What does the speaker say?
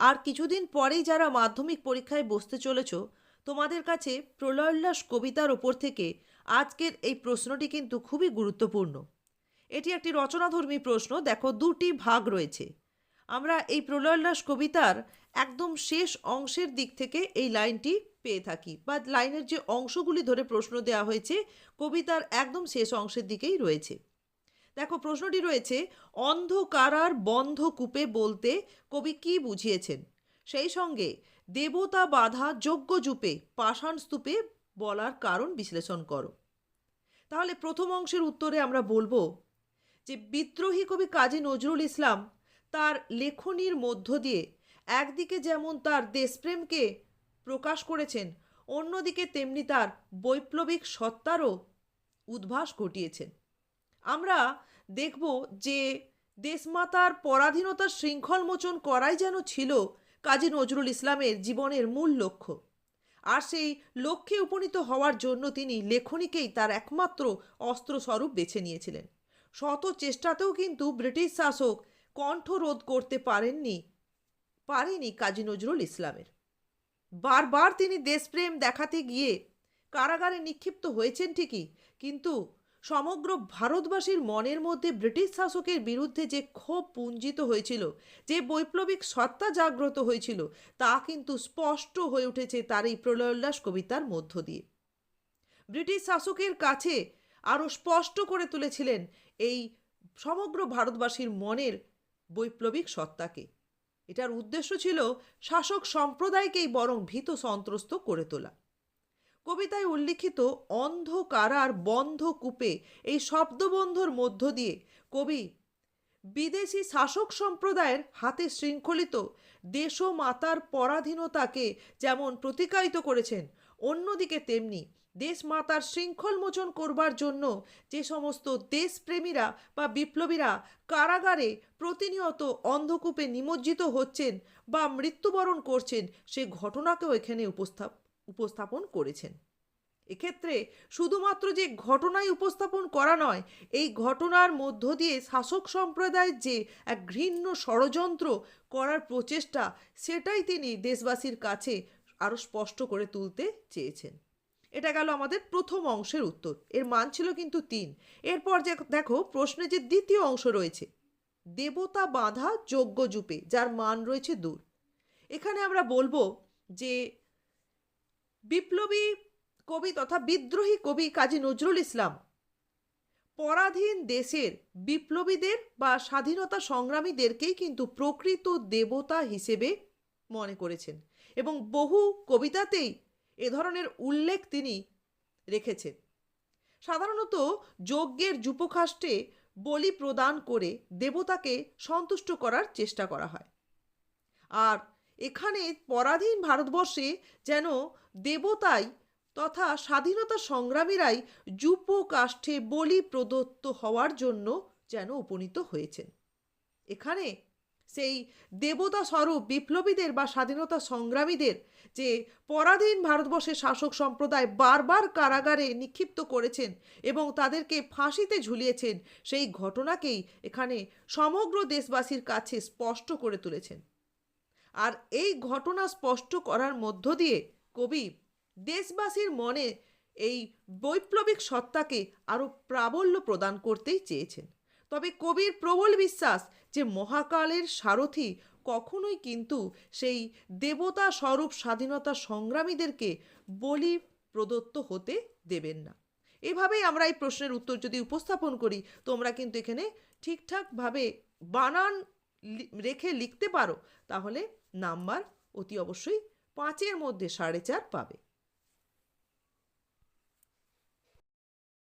আর কিছুদিন পরেই যারা মাধ্যমিক পরীক্ষায় বসতে চলেছ, তোমাদের কাছে প্রলয়োল্লাস কবিতার ওপর থেকে আজকের এই প্রশ্নটি কিন্তু খুবই গুরুত্বপূর্ণ। এটি একটি রচনাধর্মী প্রশ্ন, দেখো দুটি ভাগ রয়েছে। আমরা এই প্রলয়োল্লাস কবিতার একদম শেষ অংশের দিক থেকে এই লাইনটি পেয়ে থাকি বা লাইনের যে অংশগুলি ধরে প্রশ্ন দেওয়া হয়েছে, কবিতার একদম শেষ অংশের দিকেই রয়েছে। দেখো, প্রশ্নটি রয়েছে, অন্ধকারার বন্ধ কূপে বলতে কবি কি বুঝিয়েছেন? সেই সঙ্গে, দেবতা বাধা যোগ্য জুপে, পাষাণ স্তূপে বলার কারণ বিশ্লেষণ করো। তাহলে প্রথম অংশের উত্তরে আমরা বলব যে, বিদ্রোহী কবি কাজী নজরুল ইসলাম তার লেখনীর মধ্য দিয়ে একদিকে যেমন তার দেশপ্রেমকে প্রকাশ করেছেন, অন্যদিকে তেমনি তার বৈপ্লবিক সত্তারও উদ্ভাস ঘটিয়েছেন। আমরা দেখব যে দেশমাতার পরাধীনতার শৃঙ্খল মোচন করাই যেন ছিল কাজী নজরুল ইসলামের জীবনের মূল লক্ষ্য। আর সেই লক্ষ্যে উপনীত হওয়ার জন্য তিনি লেখনীকেই তার একমাত্র অস্ত্রস্বরূপ বেছে নিয়েছিলেন। শত চেষ্টাতেও কিন্তু ব্রিটিশ শাসক কণ্ঠরোধ করতে পারেননি, পারেনি কাজী নজরুল ইসলামের। বারবার তিনি দেশপ্রেম দেখাতে গিয়ে কারাগারে নিক্ষিপ্ত হয়েছেন ঠিকই, কিন্তু সমগ্র ভারতবাসীর মনের মধ্যে ব্রিটিশ শাসকের বিরুদ্ধে যে ক্ষোভ পুঞ্জিত হয়েছিল, যে বৈপ্লবিক সত্তা জাগ্রত হয়েছিল, তা কিন্তু স্পষ্ট হয়ে উঠেছে তার এই প্রলয়োল্লাস কবিতার মধ্য দিয়ে। ব্রিটিশ শাসকের কাছে আরও স্পষ্ট করে তুলেছিলেন এই সমগ্র ভারতবাসীর মনের বৈপ্লবিক সত্তাকে। এটার উদ্দেশ্য ছিল শাসক সম্প্রদায়কেই বরং ভীত সন্ত্রস্ত করে তোলা। কবিতায় উল্লিখিত অন্ধকারার বন্ধ কূপে এই শব্দবন্ধর মধ্য দিয়ে কবি বিদেশি শাসক সম্প্রদায়ের হাতে শৃঙ্খলিত দেশমাতার পরাধীনতাকে যেমন প্রতিকায়িত করেছেন, অন্যদিকে তেমনি দেশমাতার শৃঙ্খল মোচন করবার জন্য যে সমস্ত দেশপ্রেমীরা বা বিপ্লবীরা কারাগারে প্রতিনিয়ত অন্ধকূপে নিমজ্জিত হচ্ছেন বা মৃত্যুবরণ করছেন, সে ঘটনাকেও এখানে উপস্থাপ উপস্থাপন করেছেন। এক্ষেত্রে শুধুমাত্র যে ঘটনাই উপস্থাপন করা নয়, এই ঘটনার মধ্য দিয়ে শাসক সম্প্রদায়ের যে এক ঘৃণ্য ষড়যন্ত্র করার প্রচেষ্টা, সেটাই তিনি দেশবাসীর কাছে আরও স্পষ্ট করে তুলতে চেয়েছেন। এটা গেল আমাদের প্রথম অংশের উত্তর। এর মান ছিল কিন্তু তিন। এরপর যে দেখো, প্রশ্নে যে দ্বিতীয় অংশ রয়েছে, দেবতা বাঁধা যজ্ঞ জুপে, যার মান রয়েছে দূর। এখানে আমরা বলব যে বিপ্লবী কবি তথা বিদ্রোহী কবি কাজী নজরুল ইসলাম। পরাধীন দেশের বিপ্লবীদের বা স্বাধীনতা সংগ্রামীদেরকেই কিন্তু প্রকৃত দেবতা হিসেবে মনে করেছেন এবং বহু কবিতাতেই এ ধরনের উল্লেখ তিনি রেখেছেন। সাধারণত যজ্ঞের যুপখাষ্টে বলি প্রদান করে দেবতাকে সন্তুষ্ট করার চেষ্টা করা হয়। আর এখানে পরাধীন ভারতবর্ষে যেন দেবতাই তথা স্বাধীনতা সংগ্রামীরাই যুপ কাষ্ঠে বলি প্রদত্ত হওয়ার জন্য যেন উপনীত হয়েছেন। এখানে সেই দেবতা স্বরূপ বিপ্লবীদের বা স্বাধীনতা সংগ্রামীদের যে পরাধীন ভারতবর্ষের শাসক সম্প্রদায় বারবার কারাগারে নিক্ষিপ্ত করেছেন এবং তাদেরকে ফাঁসিতে ঝুলিয়েছেন, সেই ঘটনাকেই এখানে সমগ্র দেশবাসীর কাছে স্পষ্ট করে তুলেছেন। আর এই ঘটনা স্পষ্ট করার মধ্য দিয়ে কবি দেশবাসীর মনে এই বৈপ্লবিক সত্তাকে আরও প্রাবল্য প্রদান করতেই চেয়েছেন। তবে কবির প্রবল বিশ্বাস যে মহাকালের সারথি কখনোই কিন্তু সেই দেবতা স্বরূপ স্বাধীনতা সংগ্রামীদেরকে বলি প্রদত্ত হতে দেবেন না। এভাবেই আমরা এই প্রশ্নের উত্তর যদি উপস্থাপন করি, তোমরা কিন্তু এখানে ঠিকঠাকভাবে বানান রেখে লিখতে পারো তাহলে নাম্বার অতি অবশ্যই পাঁচের মধ্যে সাড়ে চার পাবে।